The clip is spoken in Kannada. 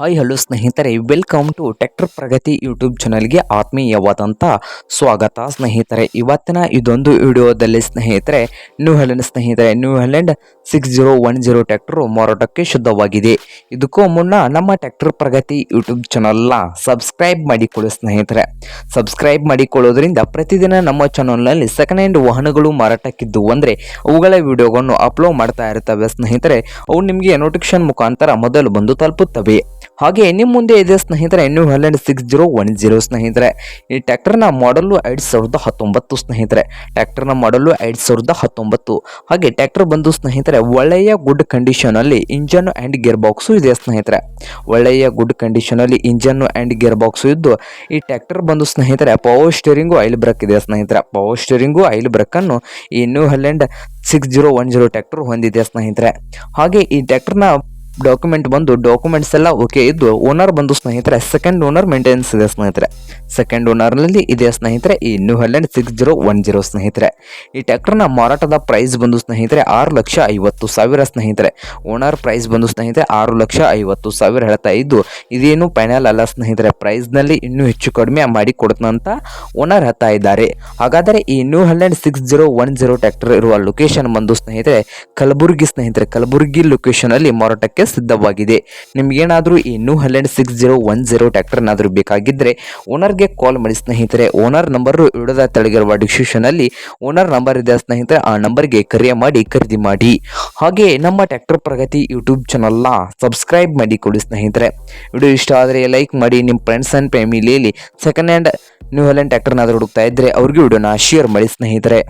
ಹಾಯ್ ಹಲೋ ಸ್ನೇಹಿತರೆ welcome to tractor Pragati YouTube ಚಾನಲ್ಗೆ ಆತ್ಮೀಯವಾದಂಥ ಸ್ವಾಗತ ಸ್ನೇಹಿತರೆ. ಇವತ್ತಿನ ಇದೊಂದು ವಿಡಿಯೋದಲ್ಲಿ ಸ್ನೇಹಿತರೆ ನ್ಯೂ ಹೆಲೆಂಡ್ ಸ್ನೇಹಿತರೆ New Holland six zero one zero tractor ಮಾರಾಟಕ್ಕೆ ಶುದ್ಧವಾಗಿದೆ. ಇದಕ್ಕೂ ಮುನ್ನ ನಮ್ಮ ಟ್ಯಾಕ್ಟರ್ ಪ್ರಗತಿ ಯೂಟ್ಯೂಬ್ ಚಾನಲ್ನ ಸಬ್ಸ್ಕ್ರೈಬ್ ಮಾಡಿಕೊಳ್ಳಿ ಸ್ನೇಹಿತರೆ. ಸಬ್ಸ್ಕ್ರೈಬ್ ಮಾಡಿಕೊಳ್ಳೋದ್ರಿಂದ ಪ್ರತಿದಿನ ನಮ್ಮ ಚಾನಲ್ನಲ್ಲಿ ಸೆಕೆಂಡ್ ಹ್ಯಾಂಡ್ ವಾಹನಗಳು ಮಾರಾಟಕ್ಕಿದ್ದವು ಅಂದರೆ ಅವುಗಳ ವಿಡಿಯೋಗಳನ್ನು ಅಪ್ಲೋಡ್ ಮಾಡ್ತಾ ಇರ್ತವೆ ಸ್ನೇಹಿತರೆ. ಅವು ನಿಮಗೆ ನೋಟಿಫಿಕೇಶನ್ ಮುಖಾಂತರ ಮೊದಲು ಬಂದು ತಲುಪುತ್ತವೆ. ಹಾಗೆ ನಿಮ್ಮ ಮುಂದೆ ಇದೆ ಸ್ನೇಹಿತರೆ New Holland six zero one zero ಸ್ನೇಹಿತರೆ. ಈ ಟ್ಯಾಕ್ಟರ್ನ ಮಾಡಲು ಐದು ಸಾವಿರದ ಹತ್ತೊಂಬತ್ತು ಸ್ನೇಹಿತರೆ. ಟ್ಯಾಕ್ಟರ್ನ ಮಾಡಲು ಐದು ಸಾವಿರದ ಹತ್ತೊಂಬತ್ತು. ಹಾಗೆ ಟ್ಯಾಕ್ಟರ್ ಬಂದು ಸ್ನೇಹಿತರೆ, ಒಳ್ಳೆಯ ಗುಡ್ ಕಂಡೀಷನಲ್ಲಿ ಇಂಜನ್ ಆ್ಯಂಡ್ ಗೇರ್ ಬಾಕ್ಸು ಇದೆ ಸ್ನೇಹಿತರೆ. ಒಳ್ಳೆಯ ಗುಡ್ ಕಂಡೀಷನಲ್ಲಿ ಇಂಜನ್ನು ಆ್ಯಂಡ್ ಗೇರ್ ಬಾಕ್ಸು ಇದ್ದು, ಈ ಟ್ಯಾಕ್ಟರ್ ಬಂದು ಸ್ನೇಹಿತರೆ ಪವರ್ ಸ್ಟೇರಿಂಗು ಐಲ್ ಬ್ರೇಕ್ ಇದೆ ಸ್ನೇಹಿತರೆ. ಪವರ್ ಸ್ಟೇರಿಂಗು ಐಲ್ ಬ್ರೇಕನ್ನು ಈ New Holland six zero one zero tractor ಹೊಂದಿದೆ ಸ್ನೇಹಿತರೆ. ಹಾಗೆ ಈ ಟ್ರ್ಯಾಕ್ಟರ್ನ ಡಾಕ್ಯುಮೆಂಟ್ ಬಂದು ಡಾಕ್ಯುಮೆಂಟ್ಸ್ ಎಲ್ಲ ಓಕೆ ಇದ್ದು ಓನರ್ ಬಂದು ಸ್ನೇಹಿತರೆ ಸೆಕೆಂಡ್ ಓನರ್ ಮೇಂಟೆನೆನ್ಸ್ ಇದೆ ಸ್ನೇಹಿತರೆ. ಸೆಕೆಂಡ್ ಓನರ್ನಲ್ಲಿ ಇದೆ ಸ್ನೇಹಿತರೆ, ಈ New Holland six zero one zero ಸ್ನೇಹಿತರೆ. ಈ ಟ್ಯಾಕ್ಟರ್ನ ಮಾರಾಟದ ಪ್ರೈಸ್ ಬಂದು ಸ್ನೇಹಿತರೆ ಆರು ಲಕ್ಷ ಐವತ್ತು ಸಾವಿರ ಸ್ನೇಹಿತರೆ. ಓನರ್ ಪ್ರೈಸ್ ಬಂದು ಸ್ನೇಹಿತರೆ ಆರು ಲಕ್ಷ ಐವತ್ತು ಸಾವಿರ ಹೇಳ್ತಾ ಇದ್ದು, ಇದೇನು ಫೈನಲ್ ಅಲ್ಲ ಸ್ನೇಹಿತರೆ. ಪ್ರೈಸ್ನಲ್ಲಿ ಇನ್ನೂ ಹೆಚ್ಚು ಕಡಿಮೆ ಮಾಡಿ ಕೊಡ್ತಂತ ಓನರ್ ಹೇಳ್ತಾ ಇದ್ದಾರೆ. ಹಾಗಾದರೆ ಈ New Holland six zero one zero tractor ಇರುವ ಲೊಕೇಶನ್ ಬಂದು ಸ್ನೇಹಿತರೆ, ಕಲಬುರಗಿ ಸ್ನೇಹಿತರೆ, ಕಲಬುರಗಿ ಲೊಕೇಶನ್ ಅಲ್ಲಿ ಮಾರಾಟಕ್ಕೆ ಸಿದ್ಧವಾಗಿದೆ. ನಿಮಗೇನಾದರೂ ಈ New Holland six zero one zero ಟ್ಯಾಕ್ಟರ್ನಾದರೂ ಬೇಕಾಗಿದ್ದರೆ ಓನರ್ಗೆ ಕಾಲ್ ಮಾಡಿ ಸ್ನೇಹಿತರೆ ಓನರ್ ನಂಬರು ಇಡದ ತೆಳಗಿರುವ ಡಿಸ್ಕ್ರಿಪ್ಷನಲ್ಲಿ ಓನರ್ ನಂಬರ್ ಇದೆ ಸ್ನೇಹಿತರೆ, ಆ ನಂಬರ್ಗೆ ಕರೆ ಮಾಡಿ ಖರೀದಿ ಮಾಡಿ. ಹಾಗೆ ನಮ್ಮ ಟ್ಯಾಕ್ಟರ್ ಪ್ರಗತಿ ಯೂಟ್ಯೂಬ್ ಚಾನಲ್ನ ಸಬ್ಸ್ಕ್ರೈಬ್ ಮಾಡಿ ಕೊಡಿ ಸ್ನೇಹಿತರೆ. ವಿಡಿಯೋ ಇಷ್ಟ ಆದರೆ ಲೈಕ್ ಮಾಡಿ ನಿಮ್ಮ ಫ್ರೆಂಡ್ಸ್ ಆ್ಯಂಡ್ ಫ್ಯಾಮಿಲಿಯಲ್ಲಿ ಸೆಕೆಂಡ್ ಹ್ಯಾಂಡ್ ನ್ಯೂ ಹಲೆಂಡ್ ಟ್ಯಾಕ್ಟರ್ನಾದರೂ ಹುಡುಕ್ತಾ ಇದ್ದರೆ ಅವ್ರಿಗೆ ವಿಡಿಯೋನ ಶೇರ್ ಮಾಡಿ ಸ್ನೇಹಿತರೆ.